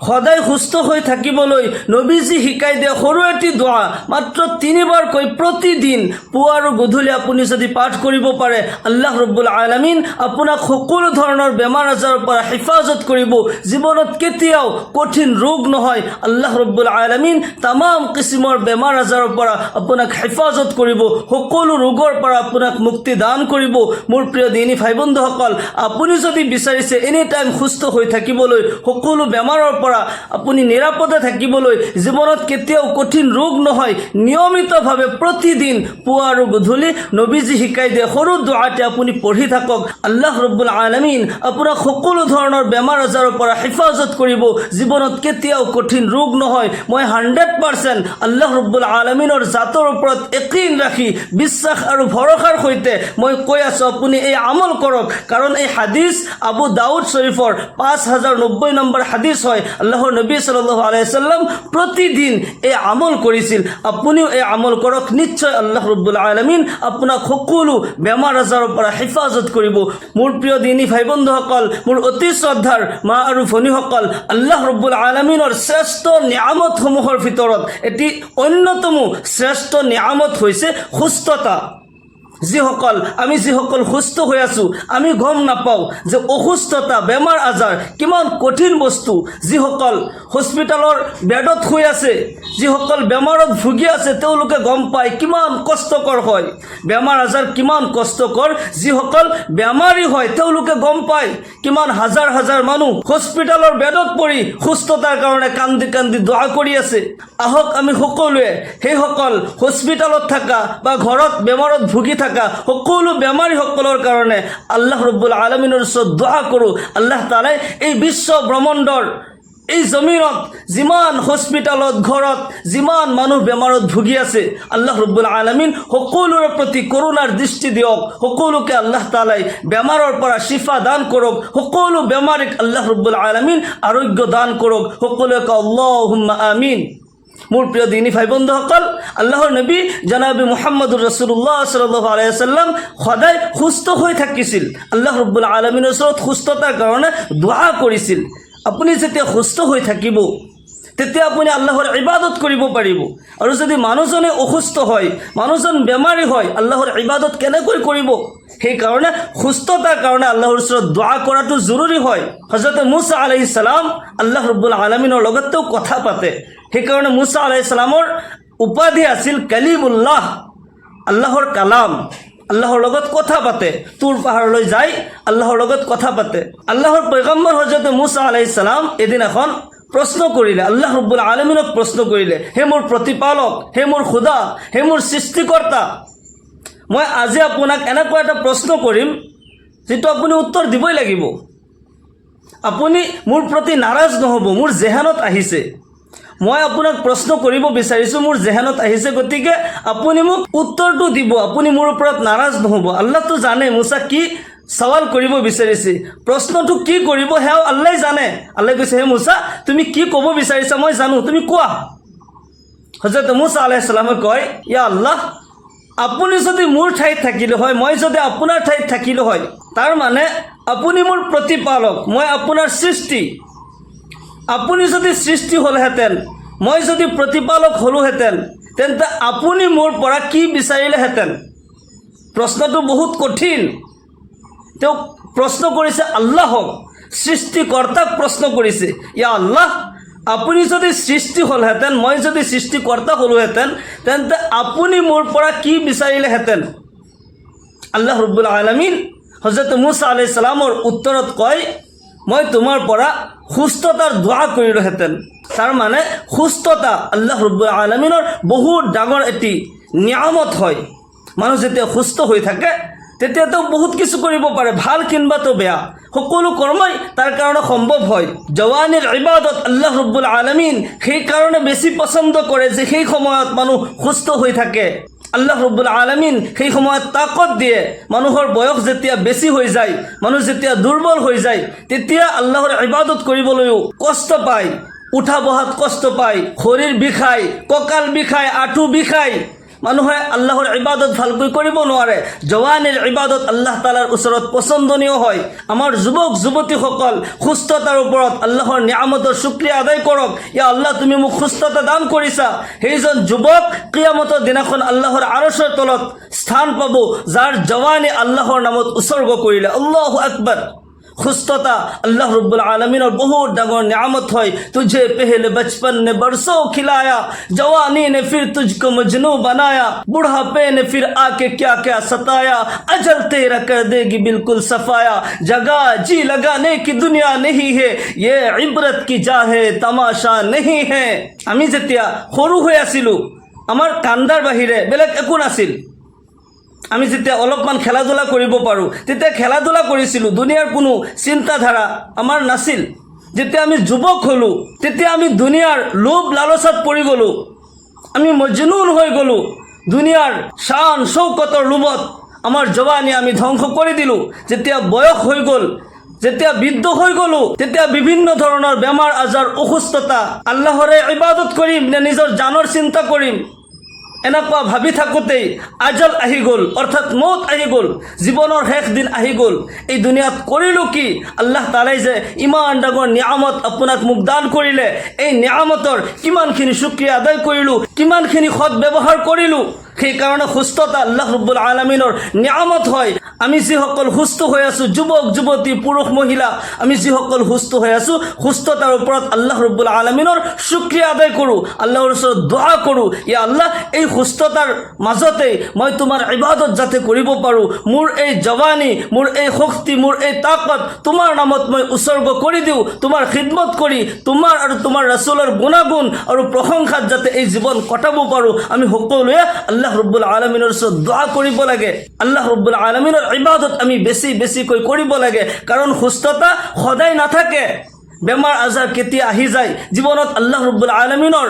সদায় সুস্থ হৈ থাকিবলৈ নবীজী শিকাই দিয়া সৰু এটি দোৱা। মাত্ৰ তিনিবাৰকৈ প্ৰতিদিন পুৱা আৰু গধূলি আপুনি যদি পাঠ কৰিব পাৰে, আল্লাহ ৰব্বুল আলমিন আপোনাক সকলো ধৰণৰ বেমাৰ আজাৰৰ পৰা হেফাজত কৰিব। জীৱনত কেতিয়াও কঠিন ৰোগ নহয়। আল্লাহ ৰব্বুল আলমিন তামাম কিচিমৰ বেমাৰ আজাৰৰ পৰা আপোনাক হেফাজত কৰিব। সকলো ৰোগৰ পৰা আপোনাক মুক্তি দান কৰিব। মোৰ প্ৰিয় দিনী ভাই বন্ধুসকল আপুনি যদি বিচাৰিছে এনি টাইম সুস্থ হৈ থাকিবলৈ সকলো বেমাৰৰ পৰা আপুনি নিৰাপদে থাকিবলৈ জীৱনত কেতিয়াও কঠিন ৰোগ নহয়, নিয়মিতভাৱে প্ৰতিদিন পুৱা আৰু গধূলি নবীজী শিকাই দিয়ে, সৰু দোৱাতে আপুনি পঢ়ি থাকক। আল্লাহ ৰব্বুল আলমিন আপোনাক সকলো ধৰণৰ বেমাৰ আজাৰৰ পৰা হেফাজত কৰিব। জীৱনত কেতিয়াও কঠিন ৰোগ নহয়। মই হাণ্ড্ৰেড পাৰ্চেণ্ট আল্লাহ ৰব্বুল আলমিনৰ জাতৰ ওপৰত একিন ৰাখি, বিশ্বাস আৰু ভৰসাৰ সৈতে মই কৈ আছোঁ, আপুনি এই আমল কৰক। কাৰণ এই হাদিছ আবু দাউদ শ্বৰীফৰ পাঁচ হাজাৰ নব্বৈ নম্বৰ হাদিছ হয় আল্লাহৰ নবী সাল্লাহ আলাইসাল্লাম প্ৰতিদিন এই আমল কৰিছিল আপুনিও এই আমল কৰক নিশ্চয় আল্লাহ ৰব্বুল আলমিন আপোনাক সকলো বেমাৰ আজাৰৰ পৰা হেফাজত কৰিব মোৰ প্ৰিয় দিনী ভাই বন্ধুসকল মোৰ অতি শ্ৰদ্ধাৰ মা আৰু ভনীসকল আল্লাহ ৰব্বুল আলমিনৰ শ্ৰেষ্ঠ নিয়ামতসমূহৰ ভিতৰত এটি অন্যতম শ্ৰেষ্ঠ নিয়ামত হৈছে সুস্থতা। যিসকল, আমি যিসকল সুস্থ হৈ আছোঁ, আমি গম নাপাওঁ যে অসুস্থতা, বেমাৰ আজাৰ কিমান কঠিন বস্তু। যিসকল হস্পিটেলৰ বেডত শুই আছে, যিসকল বেমাৰত ভুগি আছে, তেওঁলোকে গম পায় কিমান কষ্টকৰ হয়। বেমাৰ আজাৰ কিমান কষ্টকৰ, যিসকল বেমাৰী হয়, তেওঁলোকে গম পায় কিমান হাজাৰ হাজাৰ মানুহ হস্পিটেলৰ বেডত পৰি সুস্থতাৰ কাৰণে কান্দি কান্দি দোৱা কৰি আছে। আহক আমি সকলোৱে সেইসকল হস্পিটেলত থকা বা ঘৰত বেমাৰত ভুগি থকা সকলো বেমাৰীসকলৰ কাৰণে আল্লাহ ৰব্বুল আলমিনৰ ওচৰত দোৱা কৰোঁ। আল্লাহ তালাই এই বিশ্ব ব্ৰহ্মাণ্ডৰ, এই জমিনত যিমান হস্পিটেলত ঘৰত যিমান মানুহ বেমাৰত ভুগি আছে, আল্লাহ ৰব্বুল আলমিন সকলোৰে প্ৰতি কৰোণাৰ দৃষ্টি দিয়ক। সকলোকে আল্লাহ তালাই বেমাৰৰ পৰা শিফা দান কৰক। সকলো বেমাৰীক আল্লাহ ৰব্বুল আলমিন আৰোগ্য দান কৰক। সকলোকে আল্লাহ আমিন। মোৰ প্ৰিয় দিনী ভাই বন্ধুসকল আল্লাহৰ নবী জনাবি মুহাম্মদুৰ ৰচুল্লাহ সাল্লাহ সদায় সুস্থ হৈ থাকিছিল। আল্লাহ ৰব্বুল আলমিনৰ ওচৰত সুস্থতাৰ কাৰণে দোৱা কৰিছিল আপুনি যেতিয়া সুস্থ হৈ থাকিব, তেতিয়া আপুনি আল্লাহৰ ইবাদত কৰিব পাৰিব। আৰু যদি মানুহজনে অসুস্থ হয়, মানুহজন বেমাৰী হয়, আল্লাহৰ ইবাদত কেনেকৈ কৰিব? সেইকাৰণে সুস্থতাৰ কাৰণে আল্লাহৰ ওচৰত দোৱা কৰাটো জৰুৰী হয়। হজৰতে মুছা আলহি সালাম আল্লাহ ৰব্বুল আলমিনৰ লগত তেওঁ কথা পাতে। সেইকাৰণে মুছা আলহি সালামৰ উপাধি আছিল কালিমুল্লাহ আল্লাহৰ কালাম। আল্লাহৰ লগত কথা পাতে। তুৰ পাহাৰলৈ যাই আল্লাহৰ লগত কথা পাতে। আল্লাহৰ পৈগম্বৰ হজৰতে মুছা আলহি সালাম এদিনাখন প্ৰশ্ন কৰিলে আল্লাহ ৰব্বুল আলমিনক প্ৰশ্ন কৰিলে হে মোৰ প্ৰতিপালক, হে মোৰ খুদা, হে মোৰ সৃষ্টিকৰ্তা মই আজি আপোনাক এনেকুৱা এটা প্ৰশ্ন কৰিম, যিটো আপুনি উত্তৰ দিবই লাগিব। আপুনি মোৰ প্ৰতি নাৰাজ নহ'ব, মোৰ জেহানত আহিছে। মই আপোনাক প্ৰশ্ন কৰিব বিচাৰিছোঁ, মোৰ জেহানত আহিছে। গতিকে আপুনি মোক উত্তৰটো দিব, আপুনি মোৰ ওপৰত নাৰাজ নহ'ব। আল্লাহটো জানে মুছা কি সৱাল কৰিব বিচাৰিছে। প্ৰশ্নটো কি কৰিব সেয়াও আল্লাই জানে। আল্লাই কৈছে, হে মুছা তুমি কি ক'ব বিচাৰিছা মই জানো, তুমি কোৱা। হজৰত মুছা আলাইছলামে কয়, ইয়া আল্লাহ আপুনি যদি মোৰ ঠাইত থাকিলে হয়, মই যদি আপোনাৰ ঠাইত থাকিলোঁ হয়, তাৰ মানে আপুনি মোৰ প্ৰতিপালক, মই আপোনাৰ সৃষ্টি। আপুনি যদি সৃষ্টি হ'লহেঁতেন, মই যদি প্ৰতিপালক হ'লোহেঁতেন, তেন্তে আপুনি মোৰ পৰা কি বিচাৰিলেহেঁতেন? প্ৰশ্নটো বহুত কঠিন। তেওঁ প্ৰশ্ন কৰিছে আল্লাহক, সৃষ্টিকৰ্তাক প্ৰশ্ন কৰিছে। ইয়া আল্লাহ আপুনি যদি সৃষ্টি হ'লহেঁতেন, মই যদি সৃষ্টিকৰ্তা হ'লোহেঁতেন, তেন্তে আপুনি মোৰ পৰা কি বিচাৰিলেহেঁতেন? আল্লাহ ৰব্বুল আলমিন হজৰত মুছা আলাই সালামৰ উত্তৰত কয়, মই তোমাৰ পৰা সুস্থতাৰ দোৱা কৰিলোহেঁতেন। তাৰমানে সুস্থতা আল্লাহ ৰব্বুল আলমিনৰ বহুত ডাঙৰ এটি নিয়ামত হয়। মানুহ যেতিয়া সুস্থ হৈ থাকে তেতিয়া তেওঁ বহুত কিছু কৰিব পাৰে, ভালো কিনবাতো বেয়া। সকলো কৰ্মই তাৰ কাৰণে সম্ভৱ হয়। জৱানীৰ ইবাদত আল্লাহ ৰব্বুল আলমিন সেইকাৰণে বেছি পচন্দ কৰে যে সেই সময়ত মানুহ সুস্থ হৈ থাকে। আল্লাহ ৰব্বুল আলমিন সেই সময়ত তাকত দিয়ে। মানুহৰ বয়স যেতিয়া বেছি হৈ যায়, মানুহ যেতিয়া দুৰ্বল হৈ যায়, তেতিয়া আল্লাহৰ ইবাদত কৰিবলৈও কষ্ট পায়। উঠা বহাত কষ্ট পায়, শৰীৰ বিষায়, কঁকাল বিষায়, আঁঠু বিষায়। মানুহে আল্লাহৰ ইবাদত ভালকৈ কৰিব নোৱাৰে। জৱানীৰ ইবাদত আল্লাহ তালাৰ ওচৰত পচন্দনীয় হয়। আমাৰ যুৱক, যুৱতীসকল, সুস্থতাৰ ওপৰত আল্লাহৰ নিয়ামতৰ শুক্ৰিয়া আদায় কৰক। ইয়া আল্লাহ, তুমি মোক সুস্থতা দান কৰিছা। সেইজন যুৱক কিয়ামতৰ দিনাখন আল্লাহৰ আৰচৰ তলত স্থান পাব, যাৰ জৱানী আল্লাহৰ নামত উৎসৰ্গ কৰিলে। আল্লাহ আকবৰ। खुस्तता अल्लाह रब्बुल आलमीन और बहुत डगर नियामत है तुझे पहले बचपन ने बरसों खिलाया जवानी ने फिर तुझको मजनू बनाया बुढ़ापे ने फिर आके क्या क्या सताया अजल तेरा कर देगी बिल्कुल सफाया जगह जी लगाने की दुनिया नहीं है ये इबरत की जा है तमाशा नहीं है আমি যেতিয়া সৰু হৈ আছিলোঁ আমাৰ কান্দাৰ বাহিৰে বেলেগ একো নাছিল আমি যেতিয়া অলপমান খেলা ধূলা কৰিব পাৰোঁ, তেতিয়া খেলা ধূলা কৰিছিলোঁ, দুনিয়াৰ কোনো চিন্তাধাৰা আমাৰ নাছিল। যেতিয়া আমি যুৱক হ'লোঁ, তেতিয়া আমি দুনিয়াৰ লোভ লালচাত পৰি গ'লোঁ। আমি মজনুন হৈ গ'লোঁ। দুনিয়াৰ শান চৌকতৰ লোভত আমাৰ জৱানী আমি ধ্বংস কৰি দিলোঁ। যেতিয়া বয়স হৈ গ'ল, যেতিয়া বৃদ্ধ হৈ গ'লোঁ, তেতিয়া বিভিন্ন ধৰণৰ বেমাৰ আজাৰ অসুস্থতা, আল্লাহৰে ইবাদত কৰিম নে নিজৰ জানৰ চিন্তা কৰিম এনেকুৱা ভাবি থাকোঁতেই আজল আহি গ'ল, অৰ্থাৎ মৌত আহি গ'ল, জীৱনৰ শেষ দিন আহি গ'ল। এই দুনিয়াত কৰিলোঁ কি? আল্লাহ তালাই যে ইমান ডাঙৰ নিয়ামত আপোনাক মোক দান কৰিলে, এই নিয়ামতৰ কিমানখিনি সুক্ৰিয়া আদায় কৰিলোঁ, কিমানখিনি সৎ ব্যৱহাৰ কৰিলোঁ, সেইকাৰণে সুস্থতা আল্লাহ ৰব্বুল আলমিনৰ নিয়ামত হয়। আমি যিসকল সুস্থ হৈ আছোঁ, যুৱক, যুৱতী, পুৰুষ, মহিলা, আমি যিসকল সুস্থ হৈ আছোঁ, সুস্থতাৰ ওপৰত আল্লাহ ৰব্বুল আলমিনৰ সুক্ৰিয়া আদায় কৰোঁ, আল্লাহৰ ওচৰত দোৱা কৰোঁ, ইয়া আল্লাহ, এই সুস্থতাৰ মাজতে মই তোমাৰ ইবাদত যাতে কৰিব পাৰোঁ, মোৰ এই জৱানী মোৰ এই শক্তি, মোৰ এই তাকত, তোমাৰ নামত মই উৎসৰ্গ কৰি দিওঁ, তোমাৰ খিদমত কৰি, তোমাৰ আৰু তোমাৰ ৰাচুলৰ গুণাগুণ আৰু প্ৰশংসাত যাতে এই জীৱন কটাব পাৰোঁ, আমি সকলোৱে আল্লাহ ৰব্বুল আলমিনৰ ওচৰত দোৱা কৰিব লাগে। আল্লাহ ৰব্বুল আলমিনৰ ইবাদত আমি বেছি বেছিকৈ কৰিব লাগে। কাৰণ সুস্থতা সদায় নাথাকে। বেমাৰ আজাৰ কেতিয়া আহি যায়? জীৱনত আল্লাহ ৰব্বুল আলমিনৰ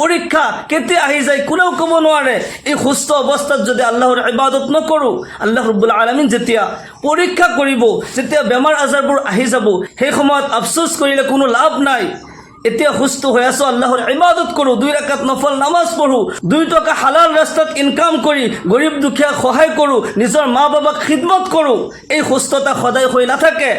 পৰীক্ষা কেতিয়া আহি যায় কোনেও ক'ব নোৱাৰে। এই সুস্থ অৱস্থাত যদি আল্লাহৰ ইবাদত নকৰোঁ, আল্লাহ ৰব্বুল আলমিন যেতিয়া পৰীক্ষা কৰিব, যেতিয়া বেমাৰ আজাৰবোৰ আহি যাব, সেই সময়ত আফচোচ কৰিলে কোনো লাভ নাই। এতিয়া সুস্থ হৈ আছোঁ, আল্লাহৰ ইবাদত কৰোঁ, দুই ৰাকাত নফল নামাজ পঢ়োঁ, দুই টকা হালাল ৰাস্তাত ইনকাম কৰি, গৰীব দুখীয়াক সহায় কৰোঁ, নিজৰ মা বাবাক খিদমত কৰোঁ, এই সুস্থতা সদায় হৈ নাথাকে।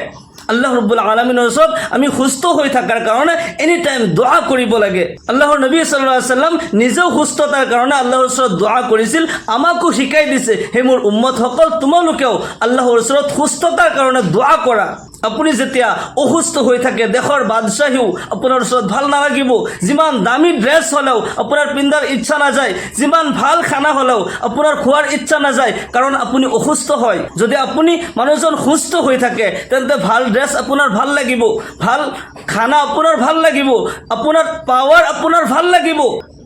আল্লাহ ৰব্বুল আলমিনৰ ওচৰত আমি সুস্থ হৈ থকাৰ কাৰণে এনি টাইম দোৱা কৰিব লাগে। আল্লাহৰ নবী চাল্লাহ সাল্লাম নিজেও সুস্থতাৰ কাৰণে আল্লাহৰ ওচৰত দোৱা কৰিছিল, আমাকো শিকাই দিছে সেই মোৰ উম্মতসকল, তোমালোকেও আল্লাহৰ ওচৰত সুস্থতাৰ কাৰণে দোৱা কৰা। আপুনি যেতিয়া অসুস্থ হৈ থাকে, দেশৰ বাদশ্বাহীও আপোনাৰ ওচৰত ভালো নালাগিব। যিমান দামী ড্ৰেছ হ'লেও আপোনাৰ পিন্ধাৰ ইচ্ছা নাযায়, যিমান ভালো খানা হ'লেও আপোনাৰ খোৱাৰ ইচ্ছা নাযায়, কাৰণ আপুনি অসুস্থ হয়। যদি আপুনি মানুহজন সুস্থ হৈ থাকে, তেন্তে ভালো ড্ৰেছ আপোনাৰ ভালো লাগিব। ভালো খানা আপোনাৰ ভালো লাগিব। আপোনাৰ পাৱাৰ আপোনাৰ ভালো লাগিব।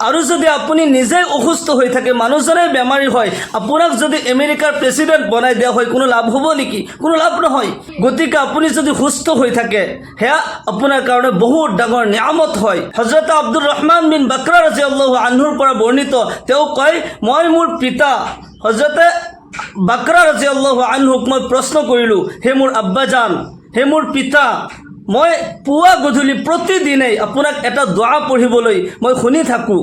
আৰু যদি আপুনি নিজেই অসুস্থ হৈ থাকে, মানুহজনে বেমাৰী হয়, আপোনাক যদি আমেৰিকাৰ প্ৰেচিডেণ্ট বনাই দিয়া হয়, কোনো লাভ হ'ব নেকি? কোনো লাভ নহয়। গতিকে আপুনি যদি সুস্থ হৈ থাকে, সেয়া আপোনাৰ কাৰণে বহুত ডাঙৰ নিয়ামত হয়। হজৰত আব্দুৰ ৰহমান বিন বাক্ৰা ৰাজি আল্লাহ আনহুৰ পৰা বৰ্ণিত, তেওঁ কয়, মই মোৰ পিতা হজৰতে বাক্ৰা ৰাজি আল্লাহ আনহুক মই প্ৰশ্ন কৰিলোঁ, হে মোৰ আব্বাজান, হে মোৰ পিতা মই পুৱা গধূলি প্ৰতিদিনেই আপোনাক এটা দোৱা পঢ়িবলৈ মই শুনি থাকোঁ।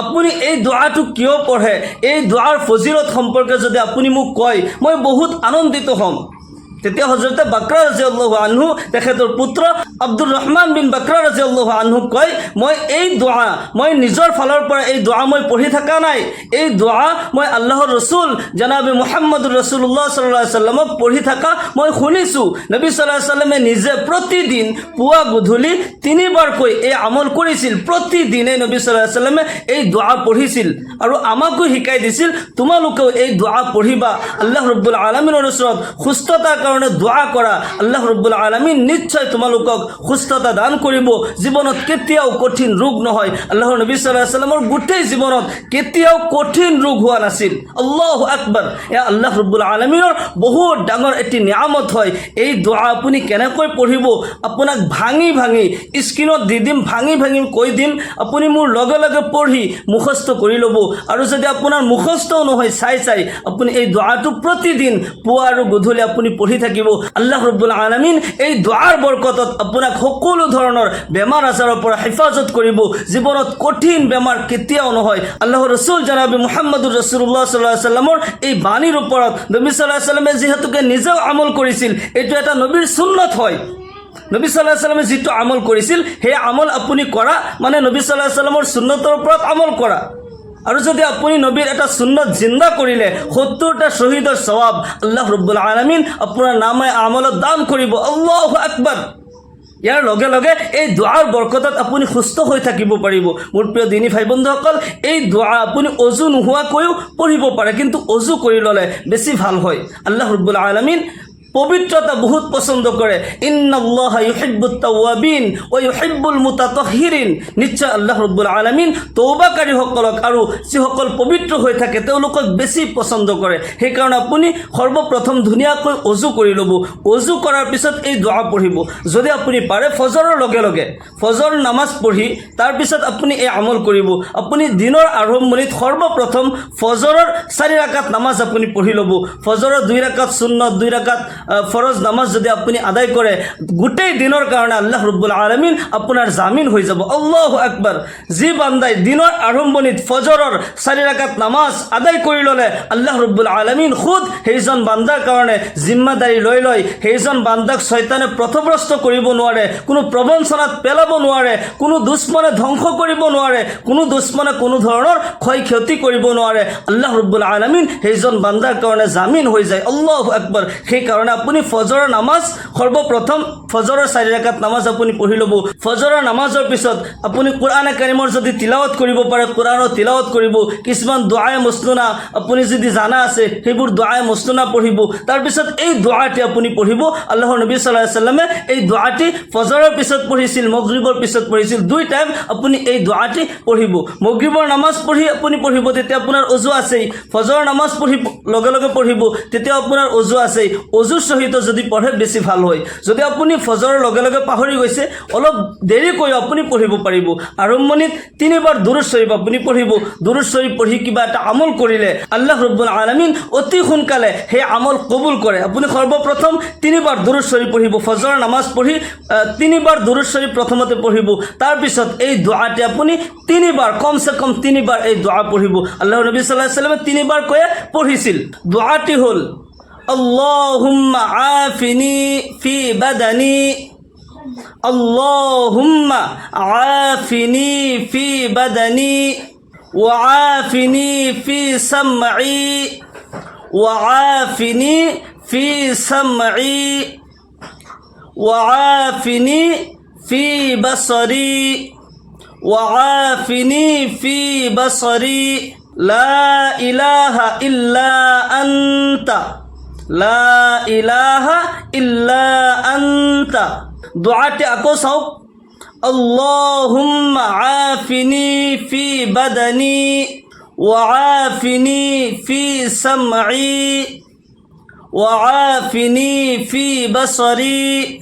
আপুনি এই দোৱাটো কিয় পঢ়ে? এই দোৱাৰ ফজিলত সম্পৰ্কে যদি আপুনি মোক কয়, মই বহুত আনন্দিত হ'ম। তেতিয়া হজৰতে বাক্ৰা ৰাজিউল্লাহ আনহু তেখেতৰ পুত্ৰ আব্দুৰ ৰহমান বিন বাক্ৰা ৰাজিউল্লাহ আনহুক কয়, মই এই দোৱা মই নিজৰ ফালৰ পৰা এই দোৱা মই পঢ়ি থকা নাই। এই দোৱা মই আল্লাহৰ ৰচুল জনাবি মোহাম্মদুৰ ৰচুল্লাহ চাল্লাহ সাল্লামক পঢ়ি থকা মই শুনিছোঁ। নবী চাল্লাহ সাল্লামে নিজে প্ৰতিদিন পুৱা গধূলি তিনিবাৰকৈ এই আমল কৰিছিল প্ৰতিদিনে নবী চাল্লাহ সাল্লামে এই দোৱা পঢ়িছিল আৰু আমাকো শিকাই দিছিল, তোমালোকেও এই দোৱা পঢ়িবা। আল্লাহ ৰব্বুল আলমিনৰ ওচৰত সুস্থতাৰ কাৰণে দোৱা কৰা আল্লাহ ৰব্বুল আলমিন নিশ্চয় তোমালোকক সুস্থতা দান কৰিব জীৱনত কেতিয়াও কঠিন ৰোগ নহয়। আল্লাহৰ নবী চাল্লাহ সাল্লামৰ গোটেই জীৱনত কেতিয়াও কঠিন ৰোগ হোৱা নাছিল। আল্লাহ আকবৰ। এয়া আল্লাহ ৰব্বুল আলমিনৰ বহুত ডাঙৰ এটি নিয়ামত হয়। এই দোৱা আপুনি কেনেকৈ পঢ়িব? আপোনাক ভাঙি ভাঙি, স্ক্ৰীণত দি দিম, ভাঙি ভাঙি কৈ দিম। আপুনি মোৰ লগে লগে পঢ়ি মুখস্থ কৰি ল'ব। আৰু যদি আপোনাৰ মুখস্থও নহয়, চাই চাই আপুনি এই দোৱাটো প্ৰতিদিন পুৱা আৰু গধূলি আপুনি পঢ়ি থাকিব। আল্লাহ ৰব্বুল আলমিন এই দোৱাৰ বৰকতত আপোনাক সকলো ধৰণৰ বেমাৰ আজাৰৰ পৰা হেফাজত কৰিব। জীৱনত কঠিন বেমাৰ কেতিয়াও নহয়। আল্লাহ ৰচুল জনাবি মুহাম্মদুৰ ৰচুল্লাহ সাল্লামৰ এই বাণীৰ ওপৰত নবী সাল্লাহ সাল্লামে যিহেতুকে নিজেও আমল কৰিছিল, এইটো এটা নবীৰ সুন্নত হয়। নবী সাল্লাহ সাল্লামে যিটো আমল কৰিছিল, সেই আমল আপুনি কৰা মানে নবী সাল্লাহ সাল্লামৰ সুন্নতৰ ওপৰত আমল কৰা। আৰু যদি আপুনি নবীৰ এটা সুন্নত জিন্দা কৰিলে, সত্তৰটা শ্বহীদৰ স্বভাৱ আল্লাহ ৰব্বুল আলমিন আপোনাৰ নামে আমলত দান কৰিব, আল্লাহ আকবৰ। ইয়াৰ লগে লগে এই দোৱাৰ বৰকতত আপুনি সুস্থ হৈ থাকিব পাৰিব। মোৰ প্ৰিয় দিনী ভাই বন্ধুসকল এই দোৱা আপুনি অজু নোহোৱাকৈও পঢ়িব পাৰে, কিন্তু অজু কৰি ল'লে বেছি ভালো হয়। আল্লাহ ৰবুল আলমিন পবিত্ৰতা বহুত ইন্নাল্লাহ ইউহিব্বুত তাওয়াবিন ও ইউহিব্বুল মুতাতাহহিরিন নিশ্চয় আল্লাহ ৰব্বুল আলামিন তৌবাকাৰীসকলক আৰু যিসকল পবিত্ৰ হৈ থাকে তেওঁলোকক বেছি পচন্দ কৰে সেইকাৰণে আপুনি সৰ্বপ্ৰথম ধুনীয়াকৈ অজু কৰি ল'ব। অজু কৰাৰ পিছত এই দোৱা পঢ়িব। যদি আপুনি পাৰে ফজৰৰ লগে লগে, ফজৰ নামাজ পঢ়ি তাৰপিছত আপুনি এই আমল কৰিব। আপুনি দিনৰ আৰম্ভণিত সৰ্বপ্ৰথম ফজৰৰ চাৰি ৰাকাত নামাজ আপুনি পঢ়ি ল'ব। ফজৰৰ দুই ৰাকাত শূন্যত দুই ৰাকাত ফৰজ নামাজ যদি আপুনি আদায় কৰে গোটেই দিনৰ কাৰণে আল্লাহ ৰব্বুল আলমিন আপোনাৰ জামিন হৈ যাব। আল্লাহ আকবৰ যি বান্দাই দিনৰ আৰম্ভণিত ফজৰৰ চাৰি ৰাকাত নামাজ আদায় কৰি ল'লে, আল্লাহ ৰব্বুল আলমিন খুদ সেইজন বান্দাৰ কাৰণে জিম্মাদাৰী লৈ লয়। সেইজন বান্দাক ছয়তানে পথভ্ৰষ্ট কৰিব নোৱাৰে, কোনো প্ৰবঞ্চনাত পেলাব নোৱাৰে, কোনো দুশ্মনে ধ্বংস কৰিব নোৱাৰে, কোনো দুশ্মনে কোনো ধৰণৰ ক্ষয় ক্ষতি কৰিব নোৱাৰে। আল্লাহ ৰব্বুল আলমিন সেইজন বান্দাৰ কাৰণে জামিন হৈ যায়। আল্লাহ আকবৰ সেইকাৰণে আপুনি ফজৰৰ নামাজ সৰ্বপ্ৰথম ফজৰৰ চাৰি নামাজ আপুনি পঢ়ি ল'ব। ফজৰৰ নামাজৰ পিছত আপুনি কোৰআনে কাৰিমৰ যদি তিলাৱত কৰিব পাৰে, কোৰআনৰ তিলাৱত কৰিব, কিছুমান দোৱাই মস্তুনা আপুনি যদি জানা আছে, সেইবোৰ দোৱাই মস্তুনা পঢ়িব। তাৰপিছত এই দোৱাটি আপুনি পঢ়িব। আল্লাহৰ নবী চাল্লাহ সাল্লামে এই দোৱাটি ফজৰৰ পিছত পঢ়িছিল, মগৰিবৰ পিছত পঢ়িছিল, দুই টাইম আপুনি এই দোৱাটি পঢ়িব। মগৰিবৰ নামাজ পঢ়ি আপুনি পঢ়িব, তেতিয়া আপোনাৰ অজু আছেই। ফজৰৰ নামাজ পঢ়ি লগে লগে পঢ়িব, তেতিয়া আপোনাৰ অজু আছেই। অজুৰ সহিত যদি পঢ়ে বেছি ভালো হয়। যদি আপুনি ফজৰৰ লগে লগে পাহৰি গৈছে, অলপ দেৰিকৈ আপুনি পঢ়িব পাৰিব। আৰম্ভণিত তিনিবাৰ দুৰুদ শ্বৰীফ আপুনি পঢ়িব। দুৰুদ শ্বৰীফ পঢ়ি কিবা এটা আমল কৰিলে, আল্লাহ ৰব্বুল আলমিন অতি সোনকালে সেই আমল কবুল কৰে। আপুনি সৰ্বপ্ৰথম তিনিবাৰ দুৰুদ শ্বৰীফ পঢ়িব। ফজৰৰ নামাজ পঢ়ি তিনিবাৰ দুৰুদ শ্বৰীফ প্ৰথমতে পঢ়িব। তাৰপিছত এই দোৱাটি আপুনি তিনিবাৰ, কমচে কম তিনিবাৰ এই দোৱা পঢ়িব। আল্লাহ নবী চাল্লাহ সাল্লামে তিনিবাৰকৈয়ে পঢ়িছিল। দোৱাটি হ'ল اللهم عافني في بدني. اللهم عافني في بدني. وعافني في سمعي. وعافني في سمعي. وعافني في بصري. وعافني في بصري. لا إله إلا أنت. لا إله إلا أنت. دعاتي أكو صوب اللهم عافني في بدني وعافني في سمعي وعافني في بصري.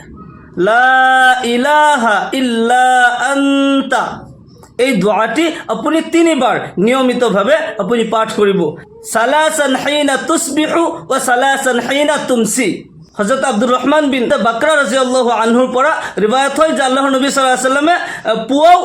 لا إله إلا أنت. এই দোয়াটি আপুনি তিনিবাৰ নিয়মিতভাৱে আপনি পাঠ করিব। সালাসান হাইনা তুসবিহু ও সালাসান হাইনা তুমচি হজরত আব্দুর রহমান বিন বাকরা রাজি আল্লাহ আনহুৰ পৰা ৰিবায়ত হয় যে আল্লাহৰ নবী চাল্লাহ সাল্লামে পুৱাও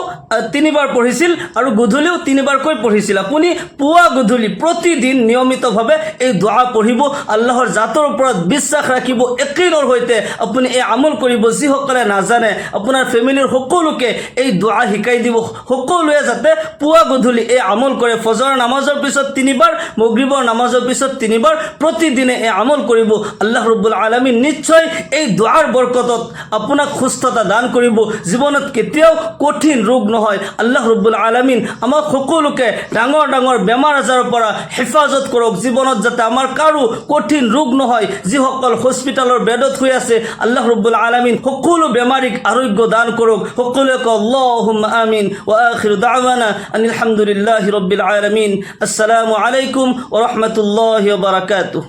তিনিবাৰ পঢ়িছিল আৰু গধূলিও তিনিবাৰকৈ পঢ়িছিল। আপুনি পুৱা গধূলি প্ৰতিদিন নিয়মিতভাৱে এই দোৱা পঢ়িব, আল্লাহৰ জাতৰ ওপৰত বিশ্বাস ৰাখিব একেইনৰ সৈতে আপুনি এই আমল কৰিব। যিসকলে নাজানে, আপোনাৰ ফেমিলিৰ সকলোকে এই দোৱা শিকাই দিব। সকলোৱে যাতে পুৱা গধূলি এই আমল কৰে। ফজৰ নামাজৰ পিছত তিনিবাৰ, মগৰিবৰ নামাজৰ পিছত তিনিবাৰ প্ৰতিদিনে এই আমল কৰিব। আল্লাহ ৰব্বুল আলমী নিশ্চয় এই দোৱাৰ বৰকতত আপোনাক সুস্থতা দান কৰিব জীৱনত কেতিয়াও কঠিন ৰোগ নহয় আল্লাহ ৰব্বুল আলমিন আমাক সকলোকে ডাঙৰ ডাঙৰ বেমাৰ আজাৰৰ পৰা হেফাজত কৰক জীৱনত যাতে আমাৰ কাৰো কঠিন ৰোগ নহয় যিসকল হস্পিটেলৰ বেডত শুই আছে আল্লাহ ৰব্বুল আলমিন সকলো বেমাৰীক আৰোগ্য দান কৰক সকলোৱে কওক اللهم آمين وآخر دعوانا أن الحمد لله رب العالمين السلام عليكم ورحمة الله وبركاته